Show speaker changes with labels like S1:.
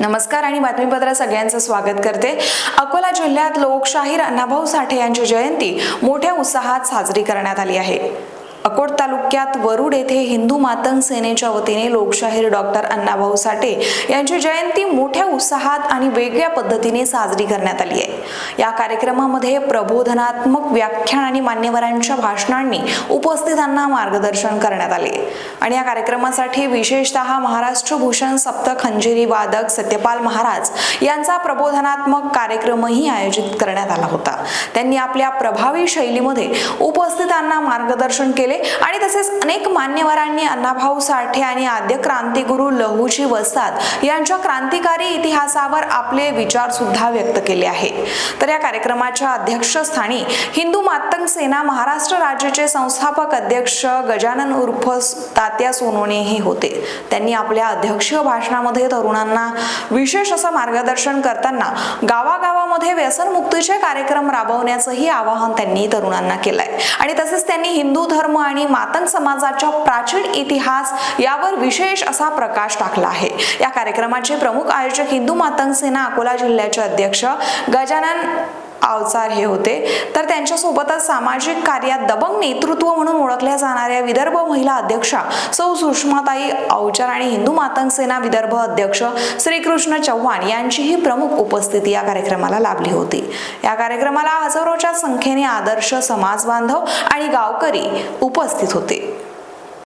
S1: नमस्कार आणि बातमीपत्र सगळ्यांचं स्वागत करते. अकोला जिल्ह्यात लोकशाहीर अण्णाभाऊ साठे यांची जयंती मोठ्या उत्साहात साजरी करण्यात आली आहे. अकोट तालुक्यात वरुड येथे हिंदू मातंग सेनेच्या वतीने लोकशाहीर डॉक्टर अण्णाभाऊ साठे यांची जयंती मोठ्या उत्साहात आणि वेगळ्या पद्धतीने साजरी करण्यात आली आहे. या कार्यक्रमामध्ये प्रबोधनात्मक व्याख्यान आणि मान्यवरांच्या भाषणांनी उपस्थितांना मार्गदर्शन करण्यात आले. आणि या कार्यक्रमासाठी विशेषतः महाराष्ट्र भूषण सप्त खंजिरी वादक सत्यपाल महाराज यांचा प्रबोधनात्मक कार्यक्रमही आयोजित करण्यात आला होता. त्यांनी आपल्या प्रभावी शैलीमध्ये उपस्थितांना मार्गदर्शन केले आणि तसेच अनेक मान्यवरांनी अण्णाभाऊ साठे आणि आद्य क्रांतिगुरु लहूजी वसाद यांच्या क्रांतिकारी इतिहासावर आपले विचार सुद्धा व्यक्त केले आहेत. तर या कार्यक्रमाच्या अध्यक्षस्थानी हिंदू मातंग सेना महाराष्ट्र राज्याचे संस्थापक अध्यक्ष गजानन उर्फ तात्या सोनोने हे होते. त्यांनी आपल्या अध्यक्षीय भाषणामध्ये तरुणांना विशेष असं मार्गदर्शन करताना गावागावामध्ये व्यसनमुक्तीचे कार्यक्रम राबवण्याचंही आवाहन त्यांनी तरुणांना केलंय. आणि तसेच त्यांनी हिंदू धर्म आणि मातंग समाजाच्या प्राचीन इतिहास यावर विशेष असा प्रकाश टाकला आहे. या कार्यक्रमाचे प्रमुख आयोजक हिंदू मातंग सेना अकोला जिल्ह्याचे अध्यक्ष गजानन आवचार हे होते. तर त्यांच्यासोबतच सामाजिक कार्यात दबंग नेतृत्व म्हणून ओळखल्या जाणाऱ्या विदर्भ महिला अध्यक्षा सौ सुषमाताई अवचार आणि हिंदू मातंग सेना विदर्भ अध्यक्ष श्रीकृष्ण चव्हाण यांचीही प्रमुख उपस्थिती या कार्यक्रमाला लाभली होती. या कार्यक्रमाला हजारोच्या संख्येने आदर्श समाज बांधव आणि गावकरी उपस्थित होते.